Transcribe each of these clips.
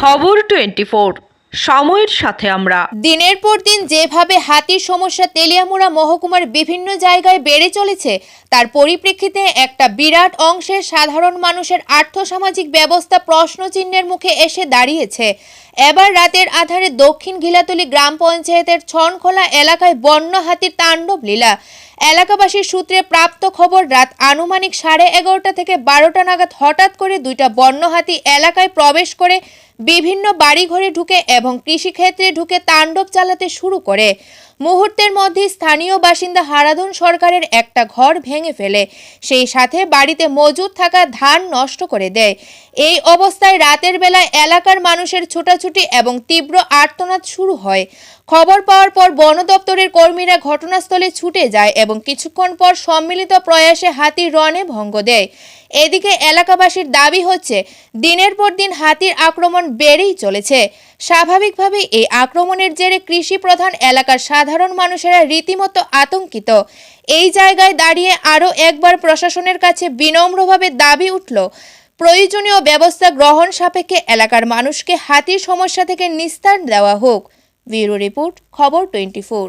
খবর twenty four সময়ের সাথে আমরা। দিনের পর দিন যেভাবে হাতির সমস্যা তেলিয়ামুড়া মহকুমার বিভিন্ন জায়গায় বেড়ে চলেছে, তার পরিপ্রেক্ষিতে একটা বিরাট অংশের সাধারণ মানুষের আর্থসামাজিক ব্যবস্থা প্রশ্নচিহ্নের মুখে এসে দাঁড়িয়েছে। এবার রাতের আধারে দক্ষিণ ঘিলাতলি গ্রাম পঞ্চায়েতের ছনখোলা এলাকায় বন্য হাতির তাণ্ডব লীলা। এলাকাবাসীর সূত্রে প্রাপ্ত খবর, রাত আনুমানিক সাড়ে এগারোটা থেকে বারোটা নাগাদ হঠাৎ করে দুইটা বন্য হাতি এলাকায় প্রবেশ করে বিভিন্ন বাড়িঘরে ঢুকে এবং কৃষিক্ষেত্রে ঢুকে তাণ্ডব চালাতে শুরু করে। মুহূর্তের মধ্যে স্থানীয় বাসিন্দা হারাধন সরকারের একটা ঘর ভেঙে ফেলে। সেই সাথে বাড়িতে মজুদ থাকা ধান নষ্ট করে দেয়। এই অবস্থায় রাতের বেলায় এলাকার মানুষের ছোটাছুটি এবং তীব্র আর্তনাদ শুরু হয়। খবর পাওয়ার পর বন দপ্তরের কর্মীরা ঘটনাস্থলে ছুটে যায় এবং কিছুক্ষণ পর সম্মিলিত প্রয়াসে হাতির রনে ভঙ্গ দেয়। এদিকে এলাকাবাসীর দাবি হচ্ছে, দিনের পর দিন হাতির আক্রমণ বেড়েই চলেছে। স্বাভাবিকভাবেই এই আক্রমণের জেরে কৃষি প্রধান এলাকার সাধারণ মানুষেরা রীতিমতো আতঙ্কিত। এই জায়গায় দাঁড়িয়ে আরও একবার প্রশাসনের কাছে বিনম্রভাবে দাবি উঠল, প্রয়োজনীয় ব্যবস্থা গ্রহণ সাপেক্ষে এলাকার মানুষকে হাতির সমস্যা থেকে নিস্তার দেওয়া হোক। ব্যুরো রিপোর্ট, খবর টোয়েন্টি ফোর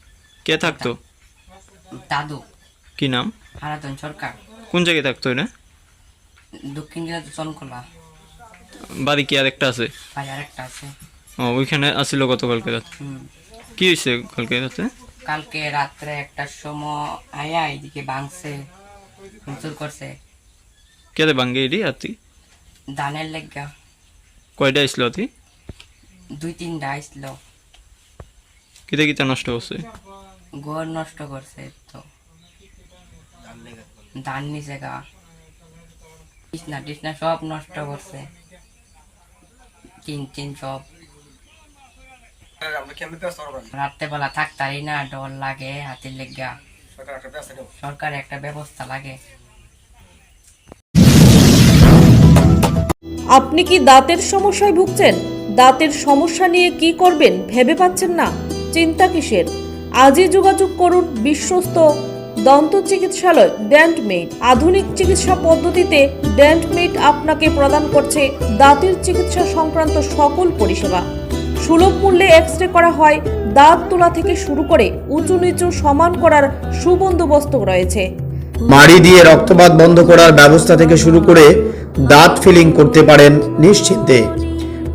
কে থাকতো? দাদু। কি নাম? হারাতন সরকার। কোন জায়গায় থাকতো এটা দক্ষিণ তো চনকলা। বাড়ি কি আর একটা আছে? বাজার একটা আছে। ও ওইখানে আসিল গতকালকে রাতে। কি হয়েছে কালকে রাতে? কালকে রাত্রে একটার সময় আয়া এদিকে ভাঙছে ভাঙচুর করছে। কেটে ভাঙ্গে এডি আতি ধানের লেগা। কয়টা আসলো আতি দুই তিনটা আসলো কিতা কিতা নষ্ট করছে ঘর নষ্ট করছে তো। ধান নিচে গা। কৃষ্ণা টিসনা সব নষ্ট করছে। চিন চিন সব। রাত্রেবেলা থাকতারি না, ডর লাগে হাতির লেগা সরকার একটা ব্যবস্থা লাগে। আপনি কি দাঁতের সমস্যায় ভুগছেন? দাঁতের সমস্যা নিয়ে কি করবেন ভেবে পাচ্ছেন না? চিন্তা কিসের? আজই যোগাযোগ করুন বিশ্বস্ত দন্ত চিকিৎসালয় ড্যান্টমেড আধুনিক চিকিৎসা পদ্ধতিতে ড্যান্টমেড আপনাকে প্রদান করছে দাঁতের চিকিৎসা সংক্রান্ত সকল পরিষেবা। সুলভ মূল্যে এক্স রে করা হয়, দাঁত তোলা থেকে শুরু করে উঁচু নিচু সমান করার সুবন্দোবস্ত রয়েছে। মাড়ি দিয়ে রক্তপাত বন্ধ করার ব্যবস্থা থেকে শুরু করে দাঁত ফিলিং করতে পারেন নিশ্চিন্তে।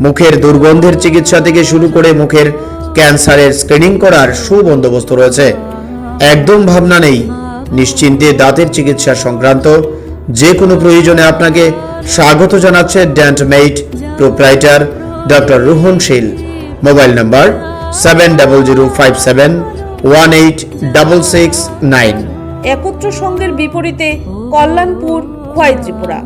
মুখের দুর্গন্ধের চিকিৎসা থেকে শুরু করে মুখের ক্যান্সারের স্ক্রিনিং করার সুবন্দোবস্ত রয়েছে। একদম ভাবনা নেই। নিশ্চিন্তে দাঁতের চিকিৎসা সংক্রান্ত যে কোনো প্রয়োজনে আপনাকে স্বাগত জানাচ্ছে ড্যান্টমেইট proprietor doctor Rohan Shil. Mobile number seven double zero five seven one eight double six nine একত্র সংঘের বিপরীতে কল্যাণপুর খোয়াই ত্রিপুরা।